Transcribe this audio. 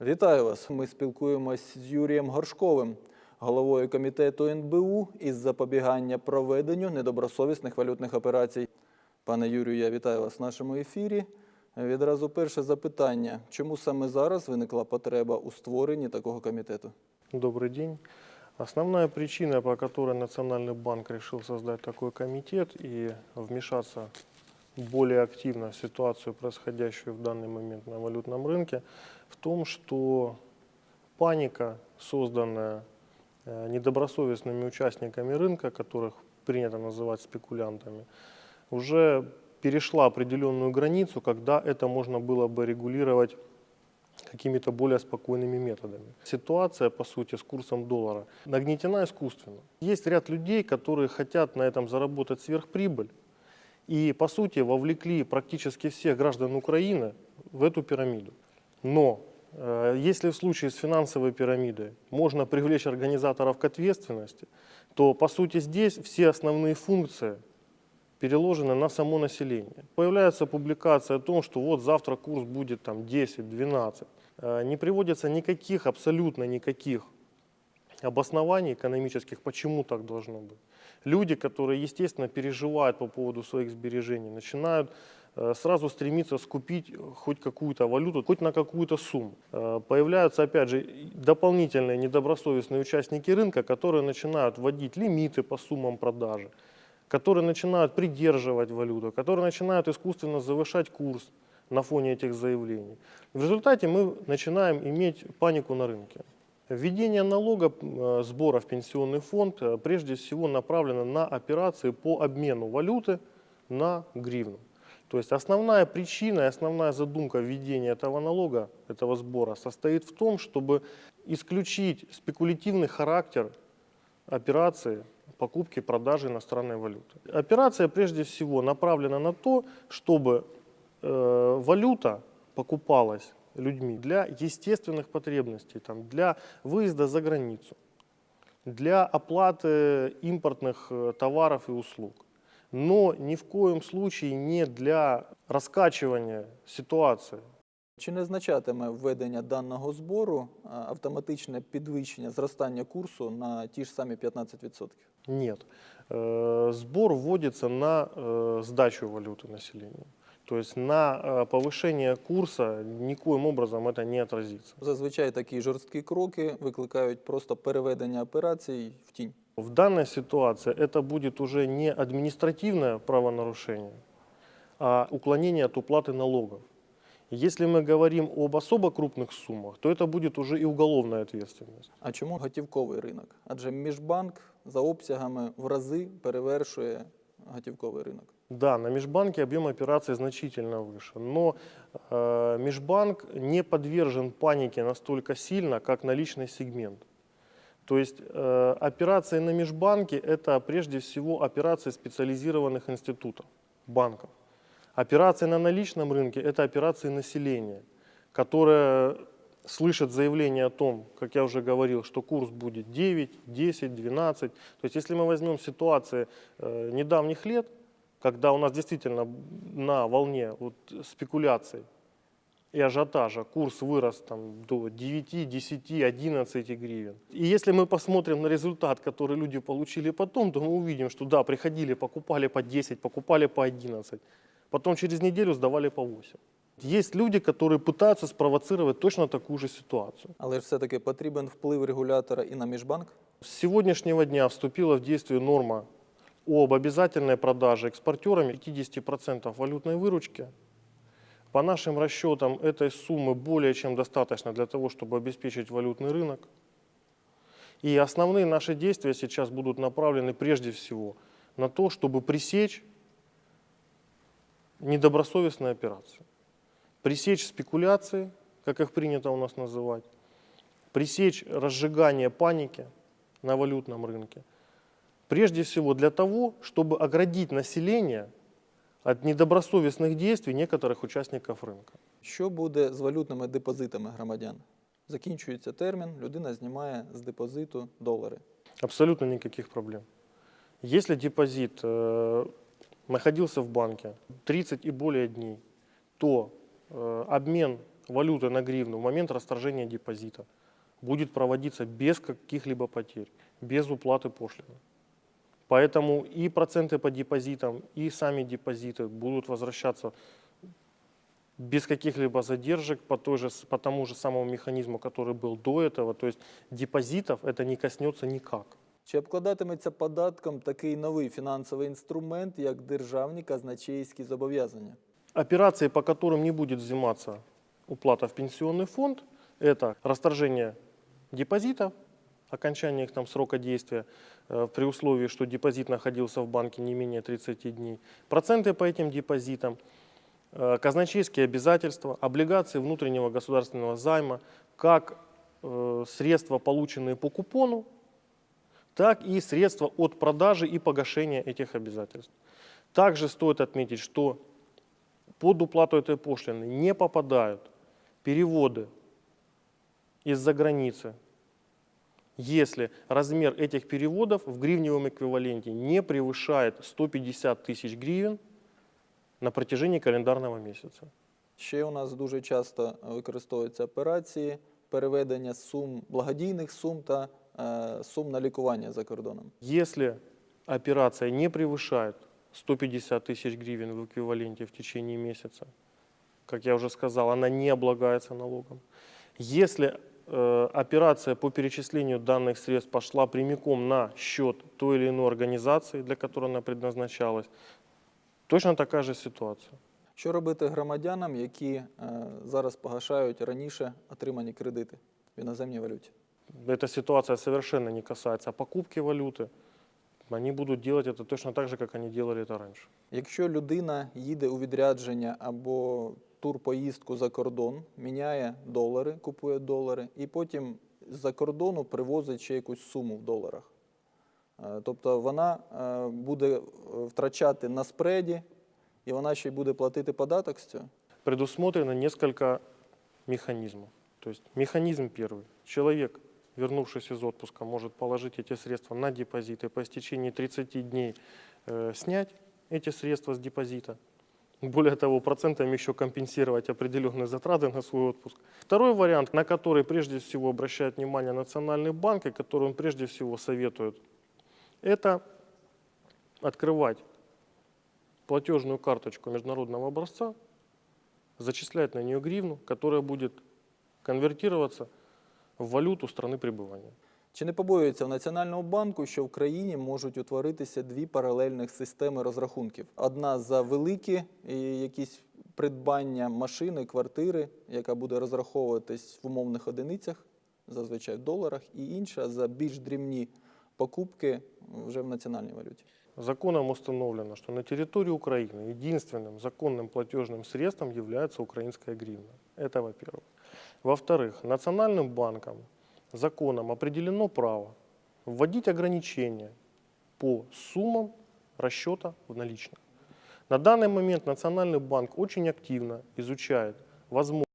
Вітаю вас. Ми спілкуємось з Юрієм Горшковим, головою комітету НБУ із запобігання проведенню недобросовісних валютних операцій. Пане Юрію, я вітаю вас в нашому ефірі. Відразу перше запитання: чому саме зараз виникла потреба у створенні такого комітету? Добрый день. Основная причина, по которой Национальный банк решил создать такой комитет и вмешаться более активно ситуацию, происходящую в данный момент на валютном рынке, в том, что паника, созданная э, недобросовестными участниками рынка, которых принято называть спекулянтами, уже перешла определенную границу, когда это можно было бы регулировать какими-то более спокойными методами. Ситуация, по сути, с курсом доллара нагнетена искусственно. Есть ряд людей, которые хотят на этом заработать сверхприбыль и, по сути, вовлекли практически всех граждан Украины в эту пирамиду. Но э, если в случае с финансовой пирамидой можно привлечь организаторов к ответственности, то, по сути, здесь все основные функции переложены на само население. Появляется публикация о том, что вот завтра курс будет там 10-12. Э, Не приводится никаких, абсолютно никаких обоснований экономических, почему так должно быть. Люди, которые, естественно, переживают по поводу своих сбережений, начинают э, сразу стремиться скупить хоть какую-то валюту, хоть на какую-то сумму. Э, Появляются, опять же, дополнительные недобросовестные участники рынка, которые начинают вводить лимиты по суммам продажи, которые начинают придерживать валюту, которые начинают искусственно завышать курс на фоне этих заявлений. В результате мы начинаем иметь панику на рынке. Введение налога э, сбора в пенсионный фонд э, прежде всего направлено на операции по обмену валюты на гривну. То есть основная причина и основная задумка введения этого налога, этого сбора, состоит в том, чтобы исключить спекулятивный характер операции покупки, продажи иностранной валюты. Операция прежде всего направлена на то, чтобы э, валюта покупалась людьми для естественных потребностей, там, для выезда за границу, для оплаты импортных э, товаров и услуг. Но ни в коем случае не для раскачивания ситуации. Чи не означатиме введення даного збору а, автоматичне підвищення зростання курсу на ті ж самі 15%? Нет. Э, Сбор вводится на э, сдачу валюты населению. То есть на э, повышение курса никоим образом это не отразится. Зазвичай такі жорсткі кроки викликають просто переведення операцій в тінь. В данной ситуации это будет уже не административное правонарушение, а уклонение от уплаты налогов. Если мы говорим об особо крупных суммах, то это будет уже и уголовная ответственность. А чому готівковий ринок? Адже міжбанк за обсягами в рази перевершує готівковий ринок. Да, на межбанке объем операций значительно выше, но э, межбанк не подвержен панике настолько сильно, как наличный сегмент. То есть э, операции на межбанке – это прежде всего операции специализированных институтов, банков. Операции на наличном рынке – это операции населения, которое слышит заявление о том, как я уже говорил, что курс будет 9, 10, 12. То есть если мы возьмем ситуации э, недавних лет, когда у нас действительно на волне вот спекуляций и ажиотажа курс вырос там, до 9, 10, 11 гривен. И если мы посмотрим на результат, который люди получили потом, то мы увидим, что да, приходили, покупали по 10, покупали по 11, потом через неделю сдавали по 8. Есть люди, которые пытаются спровоцировать точно такую же ситуацию. Але ж все-таки потрібен вплив регулятора і на міжбанк. С сегодняшнего дня вступила в действие норма об обязательной продаже экспортерами 50% валютной выручки. По нашим расчетам этой суммы более чем достаточно для того, чтобы обеспечить валютный рынок. И основные наши действия сейчас будут направлены прежде всего на то, чтобы пресечь недобросовестные операции, пресечь спекуляции, как их принято у нас называть, пресечь разжигание паники на валютном рынке. Прежде всего для того, чтобы оградить население от недобросовестных действий некоторых участников рынка. Що буде з валютними депозитами громадян? Закінчується термін, людина знімає з депозиту долари. Абсолютно никаких проблем. Если депозит э, находился в банке 30 и более дней, то э, обмен валюты на гривну в момент расторжения депозита будет проводиться без каких-либо потерь, без уплаты пошлины. Поэтому и проценты по депозитам, и сами депозиты будут возвращаться без каких-либо задержек по, той же, с- по тому же самому механизму, который был до этого. То есть депозитов это не коснется никак. Чи обкладатиметься податком такий новий фінансовий інструмент, як державні казначейські зобов'язання? Операции, по которым не будет взиматься уплата в пенсионный фонд, это расторжение депозитов, окончание их там срока действия э, при условии, что депозит находился в банке не менее 30 дней, проценты по этим депозитам, э, казначейские обязательства, облигации внутреннего государственного займа, как э, средства, полученные по купону, так и средства от продажи и погашения этих обязательств. Также стоит отметить, что под уплату этой пошлины не попадают переводы из-за границы, если размер этих переводов в гривневом эквиваленте не превышает 150 тысяч гривен на протяжении календарного месяца. Ще у нас дуже часто використовуються операції переведення сум благодійних сум та е, сум на лікування за кордоном. Если операция не превышает 150 тысяч гривен в эквиваленте в течение месяца, как я уже сказал, она не облагается налогом. Если э, операция по перечислению данных средств пошла прямиком на счет той или иной организации, для которой она предназначалась, точно такая же ситуация. Що робити громадянам, які е, зараз погашають раніше отримані кредити в іноземній валюті? Эта ситуация совершенно не касается покупки валюты. Они будут делать это точно так же, как они делали это раньше. Якщо людина їде у відрядження або турпоїздку за кордон, міняє долари, купує долари, і потім з-за кордону привозить ще якусь суму в доларах. Е, Тобто вона е, буде е, втрачати на спреді, і вона ще й буде платити податок з цього. предусмотрено несколько механизмов. То есть механизм первый. Человек, вернувшись из отпуска, может положить эти средства на депозит и по истечении 30 дней э, снять эти средства с депозита. Более того, процентами еще компенсировать определенные затраты на свой отпуск. Второй вариант, на который прежде всего обращает внимание Национальный банк и который он прежде всего советует, это открывать платежную карточку международного образца, зачислять на нее гривну, которая будет конвертироваться в валюту страны пребывания. Чи не побоюється в Національному банку, що в країні можуть утворитися дві паралельних системи розрахунків? Одна за великі е, якісь придбання машини, квартири, яка буде розраховуватись в умовних одиницях, зазвичай в доларах, і інша за більш дрібні покупки вже в національній валюті. Законом установлено, что на территории Украины единственным законным платежным средством является украинская гривна. Это во-первых. Во-вторых, Национальным банком законом определено право вводить ограничения по суммам расчета в наличных. На данный момент Национальный банк очень активно изучает возможность